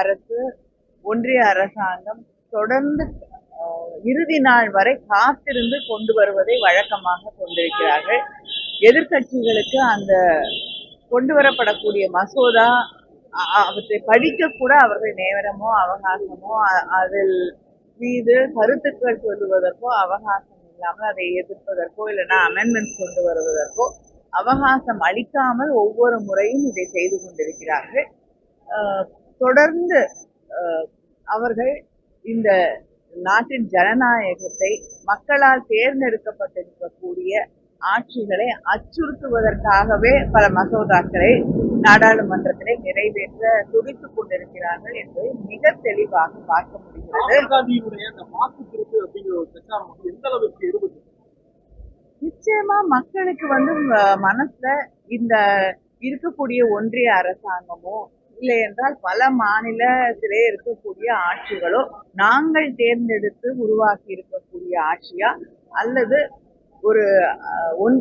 அரசு ஒன்றிய அரசாங்கம் தொடர்ந்து இறுதி நாள் வரை காத்திருந்து கொண்டு வருவதை வழக்கமாக கொண்டிருக்கிறார்கள். எதிர்க்கட்சிகளுக்கு அந்த கொண்டு வரப்படக்கூடிய மசோதா அவற்றை படிக்க கூட அவர்கள் நேரமோ அவகாசமோ அதில் மீது கருத்துக்கள் சொல்லுவதற்கோ அவகாசம் இல்லாமல் அதை எதிர்ப்பதற்கோ இல்லைன்னா அமெண்ட்மெண்ட்ஸ் கொண்டு வருவதற்கோ அவகாசம் அளிக்காமல் ஒவ்வொரு முறையும் இதை செய்து கொண்டிருக்கிறார்கள். தொடர்ந்து அவர்கள் இந்த நாட்டின் ஜனநாயகத்தை மக்களால் தேர்ந்தெடுக்கப்பட்டிருக்கக்கூடிய ஆட்சிகளை அச்சுறுத்துவதற்காகவே பல மசோதாக்களை நாடாளுமன்றத்திலே நிறைவேற்ற துடித்துக் கொண்டிருக்கிறார்கள் என்பதை மிக தெளிவாக பார்க்க முடிகிறது. நிச்சயமா மக்களுக்கு வந்து மனசுல இந்த இருக்கக்கூடிய ஒன்றிய அரசாங்கமோ இல்லை என்றால் பல மாநிலத்திலே இருக்கக்கூடிய ஆட்சிகளோ நாங்கள் தேர்ந்தெடுத்து உருவாக்கி இருக்கக்கூடிய ஆட்சியா அல்லது ஒரு ஒன்றிய